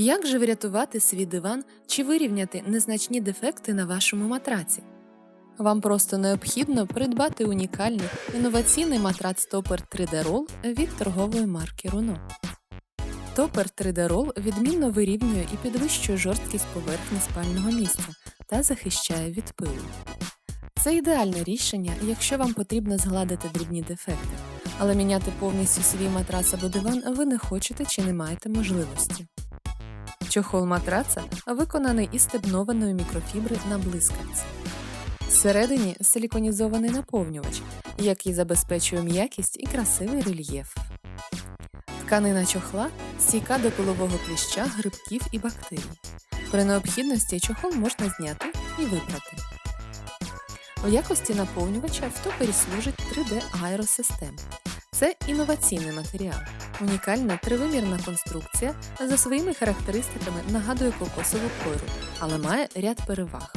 Як же врятувати свій диван чи вирівняти незначні дефекти на вашому матраці? Вам просто необхідно придбати унікальний інноваційний матрац Топер 3D Roll від торгової марки Runo. Топер 3D Roll відмінно вирівнює і підвищує жорсткість поверхні спального місця та захищає від пилу. Це ідеальне рішення, якщо вам потрібно згладити дрібні дефекти, але міняти повністю свій матрац або диван ви не хочете чи не маєте можливості. Чохол матраца виконаний із стебнованої мікрофібри на блискавці. Всередині силіконізований наповнювач, який забезпечує м'якість і красивий рельєф. Тканина чохла стійка до пилового кліща, грибків і бактерій. При необхідності чохол можна зняти і випрати. У якості наповнювача в топері служить 3D аеросистема. Це інноваційний матеріал, унікальна тривимірна конструкція за своїми характеристиками нагадує кокосову койру, але має ряд переваг.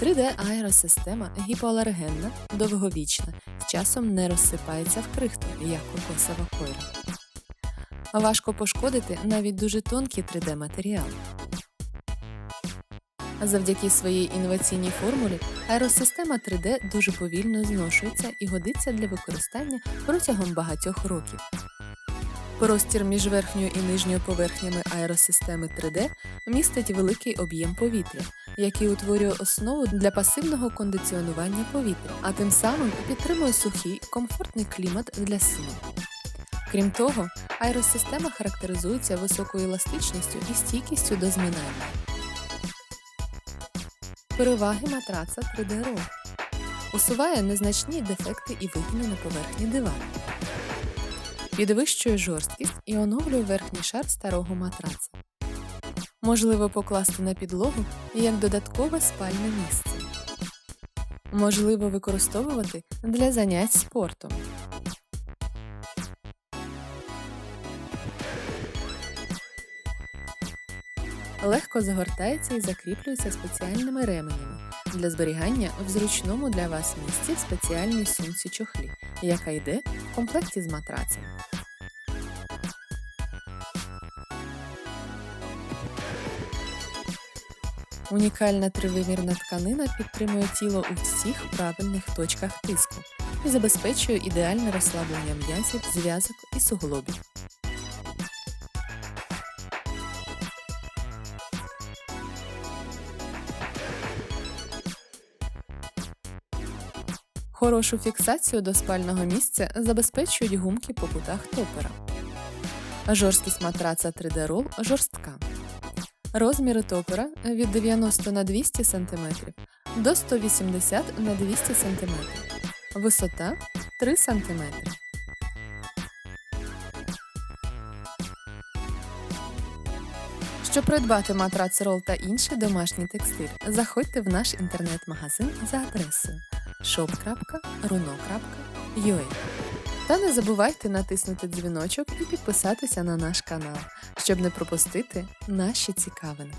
3D аеросистема гіпоалергенна, довговічна, з часом не розсипається в крихту, як кокосова койра. Важко пошкодити навіть дуже тонкі 3D матеріали. Завдяки своїй інноваційній формулі аеросистема 3D дуже повільно зношується і годиться для використання протягом багатьох років. Простір між верхньою і нижньою поверхнями аеросистеми 3D містить великий об'єм повітря, який утворює основу для пасивного кондиціонування повітря, а тим самим підтримує сухий, комфортний клімат для сну. Крім того, аеросистема характеризується високою еластичністю і стійкістю до зминання. Переваги матраца 3D Roll. Усуває незначні дефекти і вигини на поверхні дивану. Підвищує жорсткість і оновлює верхній шар старого матраца. Можливо покласти на підлогу як додаткове спальне місце. Можливо використовувати для занять спортом. Легко загортається і закріплюється спеціальними ременями для зберігання в зручному для вас місці в спеціальній сумці чохлі, яка йде в комплекті з матрацем. Унікальна тривимірна тканина підтримує тіло у всіх правильних точках тиску і забезпечує ідеальне розслаблення м'язів, зв'язок і суглобів. Хорошу фіксацію до спального місця забезпечують гумки по кутах топера. Жорсткість матраца 3D Roll жорстка. Розміри топера від 90 на 200 см до 180 на 200 см. Висота 3 см. Щоб придбати матрац Roll та інший домашній текстиль, заходьте в наш інтернет-магазин за адресою shop.runo.ua Та не забувайте натиснути дзвіночок і підписатися на наш канал, щоб не пропустити наші цікавинки.